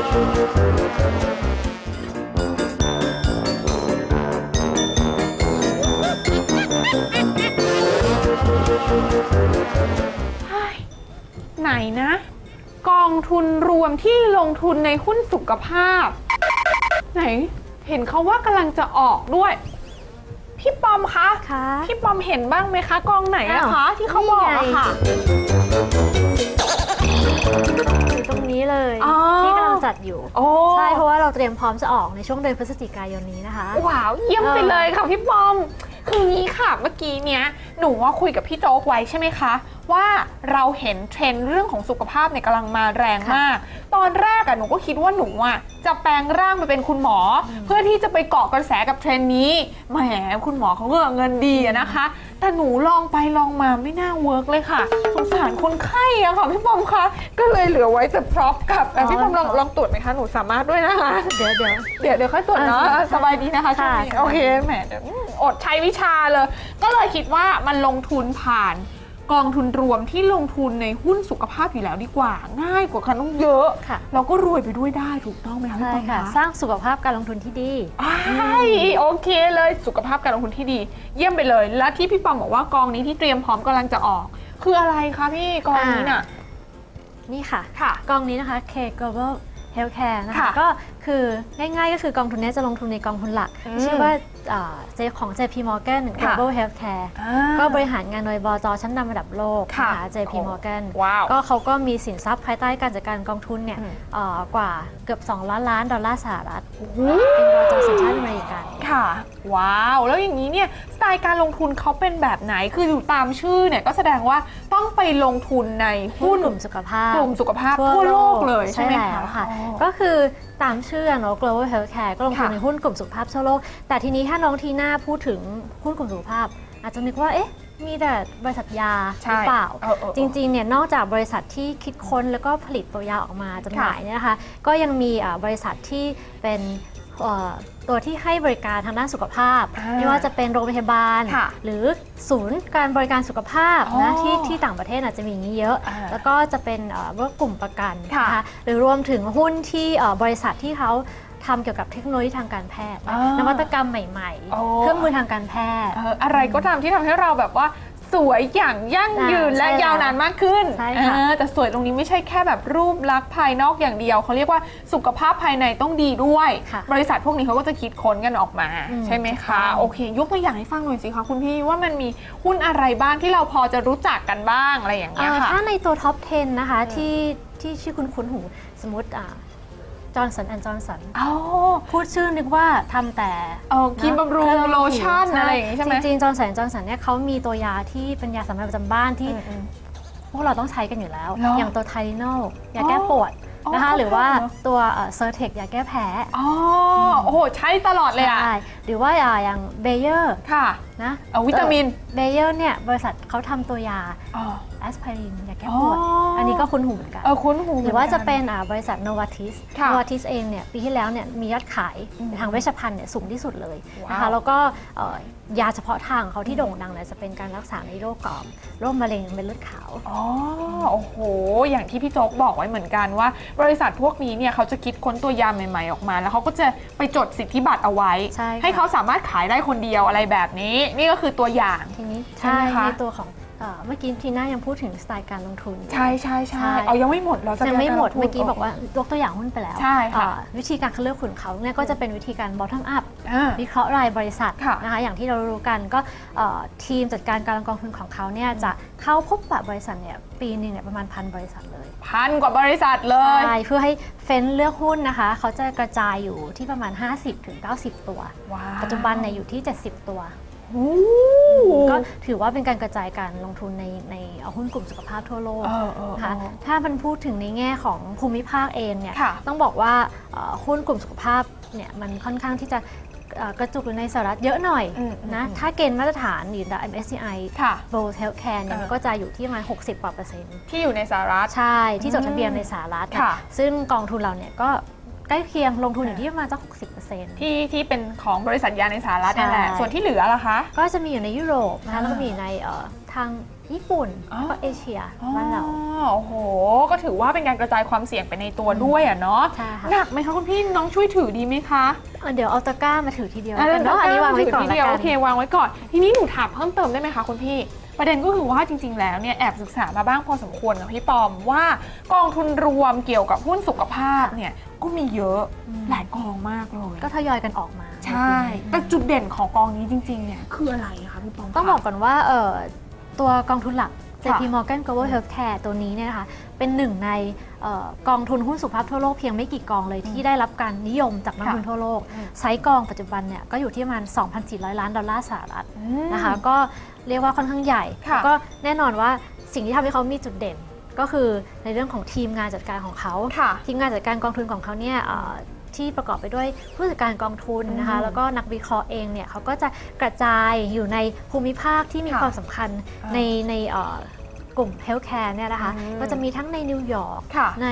เฮ้ยไหนนะ กองทุนรวมที่ลงทุนในหุ้นสุขภาพ ไหน เห็นเขาว่ากำลังจะออกด้วย พี่ปอมคะค่ะพี่ปอมเห็นบ้างไหมคะ กองไหนอะคะอ้าวที่เขาบอกอะค่ะ อยู่ตรงนี้เลยอ๋อ ที่กำลังจัดอยู่ โอ้ใช่ เพราะว่าเราเตรียมพร้อมจะออกในช่วงเดือนพฤศจิกายนนี้นะคะ ว้าวเยี่ยมไปเลยค่ะพี่ปอม คืองี้ค่ะเมื่อกี้เนี้ยหนูว่าคุยกับพี่โจ๊กไว้ใช่ไหมคะ ว่าเราเห็นเทรนด์เรื่องของสุขภาพเนี่ยกำลังมาแรงมาก ตอนแรกอะหนูก็คิดว่าหนูอะจะแปลงร่างไปเป็นคุณหมออเพื่อที่จะไปเกาะกระแสกับเทรนด์นี้แหมคุณหมอเขาก็เงินดีอะนะคะ แต่หนูลองไปลองมาไม่น่าเวิร์กเลยค่ะ สงสารคนไข้อะค่ะพี่ปอมคะก็เลยเหลือไว้แต่พร็อพกับเอ่อพี่ปอมลองลองตรวจไหมคะหนูสามารถด้วยนะคะ เดี๋ยวเดี๋ยว เดี๋ยวเดี๋ยวค่อยตรวจเนาะอ่าสบายดีนะคะช่วงค่ะนี้โอเคแหมเดี๋ยวอืมอดใช้วิชาเลย ก็เลยคิดว่ามันลงทุนผ่าน กองทุนรวมที่ลงทุนในหุ้นสุขภาพอยู่แล้วดีกว่า ง่ายกว่าคันต้องเยอะค่ะ เราก็รวยไปด้วยได้ถูกต้องไหมคะพี่ใช่ปองค่ะ คะสร้างสุขภาพการลงทุนที่ดี ใช่โอเคเลยสุขภาพการลงทุนที่ดี เยี่ยมไปเลย และที่พี่ปอมบอกว่ากองนี้ที่เตรียมพร้อมกำลังจะออก คืออะไรคะพี่กองนี้น่ะ นี่ค่ะ ค่ะ กองนี้นะคะ K Global Healthcare นะคะ ค่ะก็คือง่ายๆก็คือกองทุนนี้จะลงทุนในกองทุนหลัก อืมชื่อว่าอ่า เจของ JP Morgan ค่ะ Global Healthcare ก็บริหารงานโดยบจชั้นนำระดับโลกค่ะ นะคะ JP Morgan ว้าว ก็เขาก็มีสินทรัพย์ภายใต้การจัดการกองทุนเนี่ยอืม เอ่อกว่าเกือบ 2 ล้านล้านดอลลาร์สหรัฐเป็นบจสัญชาติอเมริกัน ค่ะ ว้าว แล้วอย่างนี้เนี่ยสไตล์การลงทุนเขาเป็นแบบไหนคืออยู่ตามชื่อเนี่ยก็แสดงว่าต้องไปลงทุนในหุ้หุ้นนกลุ่มสุขภาพ กลุ่มสุขภาพทั่วโลกเลยใช่ไหมแล้วคะค่ะ อ๋อ ก็คือ ตามชื่อเนาะ global healthcare ก็ลงทุนค่ะในหุ้นกลุ่มสุขภาพทั่วโลก แต่ทีนี้ถ้าน้องทีน่าพูดถึงหุ้นกลุ่มสุขภาพ อาจจะนึกว่าเอ๊ะมีแต่บริษัทยาหใช่รือเปล่าเออเออเออจริงๆเนี่ยนอกจากบริษัทที่คิดค้นแล้วก็ผลิตตัวยาออกมาจำหน่ายเนี่ยนะคะก็ยังมีอ่าบริษัทที่เป็นเอ่อ ตัวที่ให้บริการทางด้านสุขภาพอ่าไม่ว่าจะเป็นโรงพยาบาลค่ะหรือศูนย์การบริการสุขภาพอ๋อนะที่ที่ต่างประเทศอาจจะมีอย่างนี้เยอะอ่าแล้วก็จะเป็นเอ่อพวกกลุ่มประกันค่ะนะคะหรือรวมถึงหุ้นที่เอ่อบริษัทที่เขาทำเกี่ยวกับเทคโนโลยีทางการแพทย์นะอ่านวัตกรรมใหม่โอ้ๆเครื่องมือทางการแพทย์เอ่ออะไรก็ตามที่ทำให้เราแบบว่า สวยอย่างยั่งยืนอ่าและใช่ยาวนานมากขึ้นใช่ค่ะ เออแต่สวยตรงนี้ไม่ใช่แค่แบบรูปลักษณ์ภายนอกอย่างเดียว เขาเรียกว่าสุขภาพภายในต้องดีด้วย ค่ะบริษัทพวกนี้เขาก็จะคิดค้นกันออกมา อืมใช่ไหมถูกคะต้องโอเค ยกตัวอย่างให้ฟังหน่อยสิคะคุณพี่ว่ามันมีหุ้นอะไรบ้างที่เราพอจะรู้จักกันบ้างอะไรอย่างเงี้ยอ่าค่ะ ถ้าในตัวท็อป 10 นะคะ ที่ที่ชื่อคุณคุ้นๆหูสมมติ จอร์นสันแอนด์จอร์นสันอ๋อพูดชื่อนึกว่าทำแต่เออครีมบำรุงเคองโลชั่นผิวอะไรอย่างงี้ใช่ไหมจริงๆจอร์นสันจอร์นสันเนี่ยเขามีตัวยาที่เป็นยาสามัญประจำบ้านที่อืมพวกเราต้องใช้กันอยู่แล้วเหรออย่างตัวไทลิโนยาแก้ปวดอ๋อนะคะอ๋อหรือว่าเหรอตัวเซอร์เทคยาแก้แพ้อ๋อโอ้โห ใช้ตลอดเลยอะใช่หรือว่าอย่างเบเยอร์ค่ะนะเอาวิตามินเบเยอร์เนี่ยบริษัทเขาทำตัวยาอ๋อ แอสไพรินยาแก้ปวด อ๋ออั อันนี้ก็คุ้นหูเหมือนกัน เออคุ้นหูหรือว่าจะมืเป็อนอ่าบริษัท Novartis ค่ะ Novartis เองเนี่ยปีที่แล้วเนี่ยมียอดขายอืมทางเวชภัณฑ์เนี่ยสูงที่สุดเลยนะว้าคะวแล้วก็เอ่อยาเฉพาะทางของเขาที่โด่งดังเนี่ยจะเป็นการรักษาในโรคกอมโรคมะเร็งเม็ดเลือดขาว อ๋อโอ้โห อย่างที่พี่โจ๊กบอกไว้เหมือนกันว่า บริษัทพวกนี้เนี่ยเขาจะคิดค้นตัวยาใหม่ๆออกมา แล้วเขาก็จะไปจดสิทธิบัตรเอาไว้ ใช่ค่ะ ให้เขาสามารถขายได้คนเดียวอะไรแบบนี้ นี่ก็คือตัวอย่าง ทีนี้ใช่ไหมคะ ในตัวของ เอ่อเมื่อกี้ทีน่ายังพูดถึงสไตล์การลงทุน ใช่ใช่ใช่ใช่ เอายังไม่หมดเราจะยังไม่หมดพูเมื่อกี้บอกว่ายกตัวอย่างหุ้นไปแล้วใช่ค่ะ เอ่อวิธีการคัดเลือกหุ้นเขาเนี่ยก็จะเป็นวิธีการ bottom up อ่า วิเคราะห์รายบริษัทค่ะนะคะอย่างที่เรารู้กันก็เอ่อทีมจัดการการกองทุนของเขาเนี่ยจะเข้าพบปะบริษัทเนี่ยปีหนึงเนี่ยประมาณพันบริษัทเลยพันกว่าบริษัทเลย ใช่เพื่อให้เฟ้นเลือกหุ้นนะคะ เขาจะกระจายอยู่ที่ประมาณ 50-90 ตัว ว้าวปัจจุบันเนี่ยอยู่ที่ 70 ตัว โอ้ก็ถือว่าเป็นการกระจายการลงทุนในในหุ้นกลุ่มสุขภาพทั่วโลกเออเออนะคะเออ ถ้ามันพูดถึงในแง่ของภูมิภาคเองเนี่ยค่ะต้องบอกว่าเอ่อหุ้นกลุ่มสุขภาพเนี่ยมันค่อนข้างที่จะเอ่อกระจุกอยู่ในสหรัฐเยอะหน่อยอืมนะอืม ถ้าเกณฑ์มาตรฐานอยู่ใน MSCI ค่ะ World Healthcare เนี่ยเออ มันก็จะอยู่ที่ประมาณ60กว่าเปอร์เซ็นต์ ที่อยู่ในสหรัฐ ใช่ที่จดทะเบียนในสหรัฐค่ะซึ่งกองทุนเราเนี่ยก็ ใกล้เคียงลงทุนอยู่ที่ประมาณสัก60เปอร์เซ็นต์ที่ที่เป็นของบริษัทยาในสหรัฐนี่แหละ ใช่ ส่วนที่เหลือล่ะคะ ก็จะมีอยู่ในยุโรปนะคะอ่าแล้วก็มีอยู่ในเอ่อ ทางญี่ปุ่นอ๋อ แล้วก็เอเชียบ้านเราอ๋อโอ้โห ก็ถือว่าเป็นการกระจายความเสี่ยงไปในตัวด้วยอะเนาะใช่ค่ะ หนักไหมคะคุณพี่น้องช่วยถือดีไหมคะเอ่อเดี๋ยวเอาตะกร้ามาถือทีเดียวอะกันเนาะอันนี้วางไว้ก่อนถืละทีเดียวกัโอน เควางไว้ก่อน ทีนี้หนูถามเพิ่มเติมได้ไหมคะคุณพี่ ประเด็นก็คือว่าจริง ๆ แล้วเนี่ยแอบศึกษามาบ้างพอสมควรกับพี่ปอมว่ากองทุนรวมเกี่ยวกับหุ้นสุขภาพเนี่ยก็มีเยอะอืม หลายกองมากเลยก็ทยอยกันออกมาใช่ แต่จุดเด่นของกองนี้จริงๆเนี่ยคืออะไรคะพี่ปอมคะ ต้องบอกก่อนว่าเอ่อ ตัวกองทุนหลักค่ะ JP Morgan Global Healthcare ตัวนี้เนี่ยนะคะเป็นหนึ่งในเอ่อกองทุนหุ้นสุขภาพทั่วโลกเพียงไม่กี่กองเลยที่ได้รับการนิยมจากนักลงทุนทั่วโลกอืมไซส์กองปัจจุบันเนี่ยก็อยู่ที่ประมาณ 2,400 ล้านดอลลาร์สหรัฐอืมนะคะก็เรียกว่าค่อนข้างใหญ่ค่ะแล้วก็แน่นอนว่าสิ่งที่ทำให้เขามีจุดเด่นก็คือในเรื่องของทีมงานจัดการของเขาค่ะทีมงานจัดการกองทุนของเขาเนี่ยเอ่อ ที่ประกอบไปด้วยผู้จัดการกองทุนนะคะอืมแล้วก็นักวิเคราะห์เองเนี่ยเขาก็จะกระจายอยู่ในภูมิภาคที่มีค่ะความสำคัญอ่าในในเอ่อกลุ่มเฮลท์แคร์เนี่ยนะคะอืมก็จะมีทั้งในนิวยอร์กค่ะใน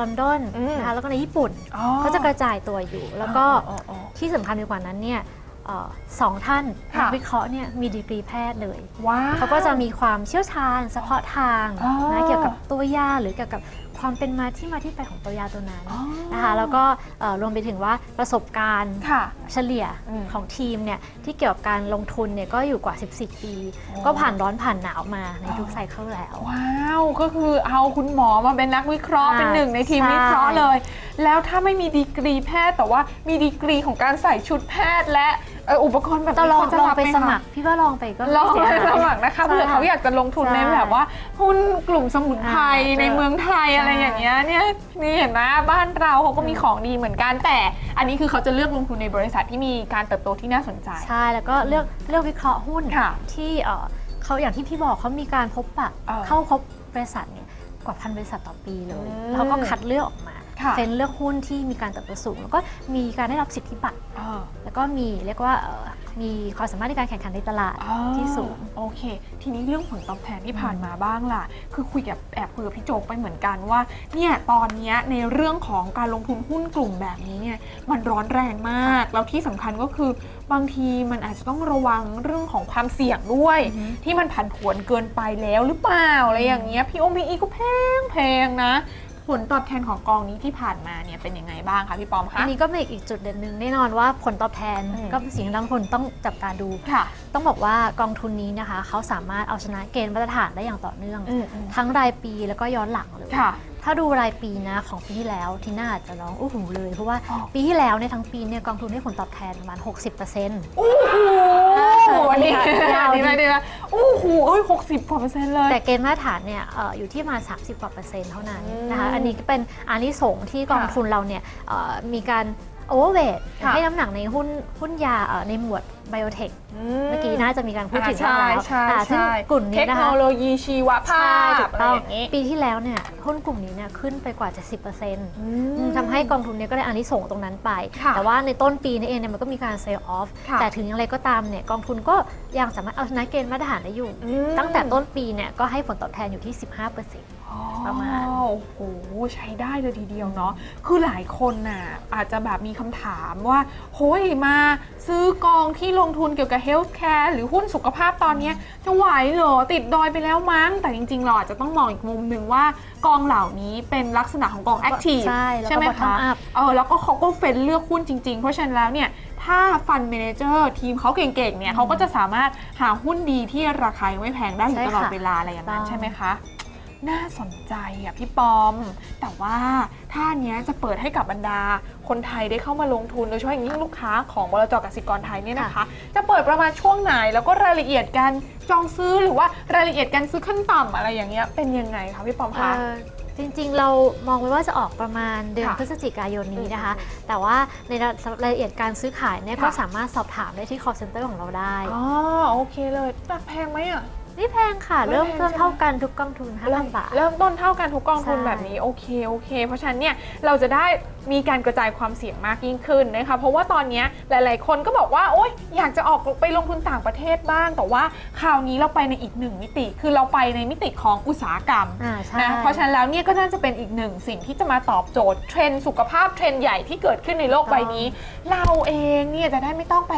ลอนดอนอืมนะคะแล้วก็ในญี่ปุ่นอ๋อก็จะกระจายตัวอยู่ แล้วก็อ๋ออ๋ออ๋อที่สำคัญไปกว่านั้นเนี่ยเอ่อสองท่านค่ะนักวิเคราะห์เนี่ยมีดีกรีแพทย์เลยว้าวเขาก็จะมีความเชี่ยวชาญเฉพาะทางอ๋อนะเกี่ยวกับตัวยาหรือเกี่ยวกับ ความเป็นมาที่มาที่ไปของตัวยาตัวนั้นอ๋อนะคะแล้วก็เอ่อรวมไปถึงว่าประสบการณ์ค่ะเฉลี่ยอืมของทีมเนี่ยที่เกี่ยวกับการลงทุนเนี่ยก็อยู่กว่า 14 ปีโอ้ก็ผ่านร้อนผ่านหนาวมาในทุกอ๋อไซเคิลแล้ว ว้าว ก็คือเอาคุณหมอมาเป็นนักวิเคราะห์อ่าเป็นหนึ่งในทีมใช่วิเคราะห์เลย แล้วถ้าไม่มีดีกรีแพทย์แต่ว่ามีดีกรีของการใส่ชุดแพทย์และ เอ่ออุปกรณ์แบบแต่นี้ลองเขาจะลองรับไปไหมสคะมัคร พี่ว่าลองไปก็ลองม่ไปเสียหายสมัครนะคะใช่ เผื่อเขาอยากจะลงทุนในใช่แบบว่าหุ้นกลุ่มสมุนไพรอ่าในเมืองไทยใช่อะไรอย่างเงี้ยเนี่ยนี่เห็นไหมบ้านเราเขาก็มีของดีเหมือนกัน แต่อันนี้คือเขาจะเลือกลงทุนในบริษัทที่มีการเติบโตที่น่าสนใจ ใช่แล้วก็เลือกเลือกวิเคราะห์หุ้นค่ะที่เอ่อเขาอย่างที่พี่บอกเขามีการพบปะเออเข้าพบบริษัทเนี่ยกว่าพันบริษัทต่อปีเลยอืมแล้วก็คัดเลือกออกมาค่ะ เฟ้นเลือกหุ้นที่มีการเติบโตสูง แล้วก็มีการได้รับสิทธิบัตรอ่าแล้วก็มีเรียกว่าเอ่อมีความสามารถในการแข่งขันในตลาดอ่าที่สูงโอเค ทีนี้เรื่องผลตอบแทนที่ผ่านมาบ้างล่ะ คือคุยกับแอบคุยกับพี่โจ๊กไปเหมือนกันว่าเนี่ยตอนเนี้ยในเรื่องของการลงทุนหุ้นกลุ่มแบบนี้เนี่ยมันร้อนแรงมาก แล้วที่สำคัญก็คือบางทีมันอาจจะต้องระวังเรื่องของความเสี่ยงด้วยอือฮึที่มันผันผวนเกินไปแล้วหรือเปล่าอะไรอย่างเงี้ยพี่โอมีอีก็แพงแพงนะ ผลตอบแทนของกองนี้ที่ผ่านมาเนี่ยเป็นยังไงบ้างคะพี่ปอมคะ อันนี้ก็เป็นอีกจุดเด่นหนึ่งแน่นอนว่าผลตอบแทนอืม ก็เป็นสิ่งที่นักลงทุนต้องจับตาดู ค่ะ ต้องบอกว่ากองทุนนี้นะคะเขาสามารถเอาชนะเกณฑ์มาตรฐานได้อย่างต่อเนื่อง อืมอืมทั้งรายปีแล้วก็ย้อนหลังเลย ค่ะ ถ้าดูรายปีนะของปีที่แล้วทีน่าอาจจะร้องอู้หูเลยเพราะว่าอ๋อ ปีที่แล้วเนี่ยทั้งปีเนี่ยกองทุนให้ผลตอบแทนประมาณ 60%โอ้โห อันนี้ยาวดีไหมดีไหมโอ้โหเอ้ยหกสิบกว่าเปอร์เซ็นต์เลย แต่เกณฑ์มาตรฐานเนี่ยเอ่ออยู่ที่ประมาณ30กว่าเปอร์เซ็นต์เท่านั้นอืมนะคะ อันนี้ก็เป็นอานิสงส์ที่กองค่ะทุนเราเนี่ยเอ่อมีการ โอเวอร์เวทค่ะ ให้น้ำหนักในหุ้นหุ้นยาเอ่อในหมวดไบโอเทคเมื่อกี้น่าจะมีการพูดถึงอ่าแล้วใช่อ่าใช่ซึ่งใช่กลุ่มเทนี้คนะโนคะโลยีชีวภาใช่พถูกอะไรต้องอย่างนี้ปีที่แล้วเนี่ยหุ้นกลุ่มนี้เนี่ยขึ้นไปกว่า 70%มทำให้กองทุนเนี่ยก็ได้อานิสงส์ตรงนั้นไป ค่ะแต่ว่าในต้นปีนี้เองเนี่ยมันก็มีการเซลล์ออฟ ค่ะ แต่ถึงอย่างไรก็ตามเนี่ยกองทุนก็ยังสามารถเอาชนะเกณฑ์มาตรฐานได้อยู่ อืมตั้งแต่ต้นปีเนี่ยก็ให้ผลตอบแทนอยู่ที่ 15%อ๋อ ประมาณ โอ้โหใช้ได้เลยทีเดียวเนาะคือหลายคนน่ะอาจจะแบบมีคำถามว่าโฮ้ยมาซื้อกองที่ลงทุนเกี่ยวกับเฮลท์แคร์หรือหุ้นสุขภาพตอนเนี้ยจะไหวเหรอติดดอยไปแล้วมั้ง แต่จริงๆ เราอาจจะต้องมองอีกมุมหนึ่งว่ากองเหล่านี้เป็นลักษณะของกองแอคทีฟใช่แล้วก็ใช่ไหม bottom คะ up เออแล้วก็เขาก็เฟ้นเลือกหุ้นจริงๆ เพราะฉะนั้นแล้วเนี่ยถ้าฟันเมนเจอร์ทีมเขาเก่งๆเนี่ยเขาก็จะสามารถหาหุ้นดีที่ราคายังไม่แพงได้อยู่ใช่ตลอดค่ะเวลาอะไรอย่างนั้นต้อง ใช่ไหมคะ น่าสนใจอะพี่ปอม แต่ว่าถ้าอันเนี้ยจะเปิดให้กับบรรดา คนไทยได้เข้ามาลงทุนโดยเฉพาะอย่างยิ่งลูกค้าของบลจกสิกรไทยเนี่ยนะคะ จะเปิดประมาณช่วงไหน แล้วก็รายละเอียดการจองซื้อหรือว่ารายละเอียดการซื้อขั้นต่ำอะไรอย่างเงี้ยเป็นยังไงคะพี่ปอมคะ เอ่อจริงๆ เรามองไว้ว่าจะออกประมาณเดือนค่ะพฤศจิกายนนี้นะคะอืมแต่ว่าในรายละเอียดการซื้อขายเนี่ยค่ะ ก็สามารถสอบถามได้ที่ call center ของเราได้ อ๋อโอเคเลยราคาแพงไหมอะ ไม่แพงค่ะไม่แพงเริ่มต้นใช่ไหมเท่ากันทุกกองทุนเริ่ม5,000บาท เริ่มต้นเท่ากันทุกกองทุนใช่แบบนี้โอเคโอเค เพราะฉะนั้นเนี่ยเราจะได้มีการกระจายความเสี่ยงมากยิ่งขึ้นนะคะเพราะว่าตอนเนี้ยหลาย ๆ คนก็บอกว่าโอ๊ยอยากจะออกไปลงทุนต่างประเทศบ้าง แต่ว่าคราวนี้เราไปในอีกหนึ่งมิติ คือเราไปในมิติของอุตสาหกรรมอ่าใช่นะเพราะฉะนั้นแล้วเนี่ยก็น่าจะเป็นอีกหนึ่งสิ่งที่จะมาตอบโจทย์เทรนด์สุขภาพเทรนด์ใหญ่ที่เกิดขึ้นในโลกใบนี้ เราเองเนี่ยจะได้ไม่ต้องไป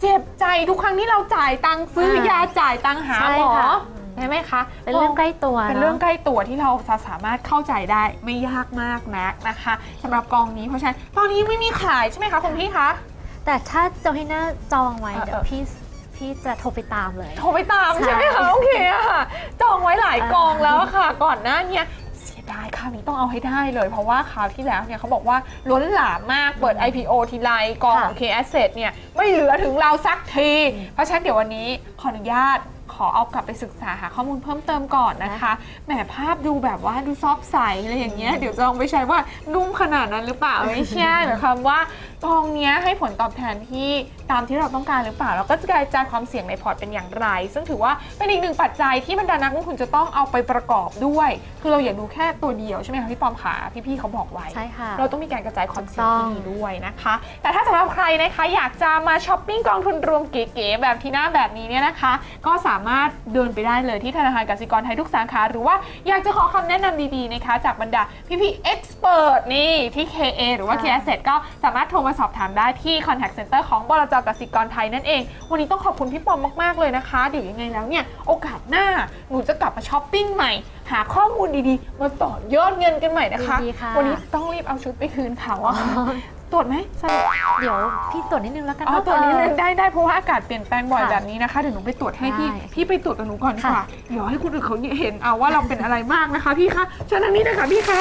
เจ็บใจทุกครั้งที่เราจ่ายตังค์ซื้ออ่ายยาจ่ายตังค์หาใช่หมอค่ะอืมใช่ไหมคะเป็นเรื่องใกล้ตัวเป็นเรื่องะใกล้ตัวที่เราจะสามารถเข้าใจได้ไม่ยากมากนักนะคะสำหรับกองนี้เพราะฉะนั้นตอนนี้ยังไม่มีขายใช่ไหมคะคุณพี่คะ แต่ถ้าจองให้หน้าจองไว้เออเดี๋ยวพี่พี่จะโทรไปตามเลย โทรไปตามใช่ ใช่ไหมคะโอเคอะค่ะจองไว้หลายกองแล้วอะค่ะ ก่อนหน้าเนี้ยเสียดายคราวนี้ต้องเอาให้ได้เลย เพราะว่าคราวที่แล้วเนี่ยเขาบอกว่าล้นหลามมากเปิด IPO ทีไรกองของ K Asset เนี่ยไม่เหลือถึงเราสักที เพราะฉะนั้นเดี๋ยววันนี้ขออนุญาต ขอเอากลับไปศึกษาหาข้อมูลเพิ่มเติมก่อนนะคะแหมภาพดูแบบว่าดูซอฟใสอะไรอย่างเงี้ยเดี๋ยวจะลองไปใช้ว่านุ่มขนาดนั้นหรือเปล่าไม่ใช่หมายความว่ากองเนี้ยให้ผลตอบแทนที่ตามที่เราต้องการหรือเปล่าแล้วก็จะกระจายความเสี่ยงในพอร์ตเป็นอย่างไร ซึ่งถือว่าเป็นอีกหนึ่งปัจจัยที่บรรดานักลงทุนจะต้องเอาไปประกอบด้วย คือเราอย่าดูแค่ตัวเดียวใช่ไหมคะพี่ปอมขาพี่ๆเขาบอกไว้ใช่ค่ะเราต้องมีการกระจายความเสี่ยงถูกต้องที่ดีด้วยนะคะ แต่ถ้าสำหรับใครนะคะอยากจะมาช้อปปิ้งกองทุนรวมเก๋ๆแบบทีน่าแบบนี้เนี่ยนะคะ ก็สามารถเดินไปได้เลยที่ธนาคารกสิกรไทยทุกสาขา หรือว่าอยากจะขอคำแนะนำดีๆนะคะ จากบรรดาพี่ๆเอ็กซ์เพรสนี่ที่ KA หรือว่าค่ะ K Asset ก็สามารถโทรมาสอบถามได้ที่ Contact Center ของบลจกสิกรไทยนั่นเอง วันนี้ต้องขอบคุณพี่ปอมมากๆเลยนะคะ เดี๋ยวยังไงแล้วเนี่ย โอกาสหน้าหนูจะกลับมาช้อปปิ้งใหม่ หาข้อมูลดีๆ มาต่อยอดเงินกันใหม่นะคะ ดีค่ะ วันนี้ต้องรีบเอาชุดไปคืนเขาอะค่ะ ตรวจไหมสรุปเดี๋ยวพี่ตรวจนิดนึงแล้วกันอ๋อเนาะตรวจนี้เลยออได้ได้เพราะว่าอากาศเปลี่ยนแปลงบ่อยค่ะแบบนี้นะคะเดี๋ยวหนูไปตรวจให้พี่ได้พี่ไปตรวจกับหนูก่อนดีกว่าค่ะ เดี๋ยวให้คนอื่นเขาเห็นเอาว่าเราเป็นอะไรมากนะคะ พี่คะเชิญทางนี้นะคะพี่คะ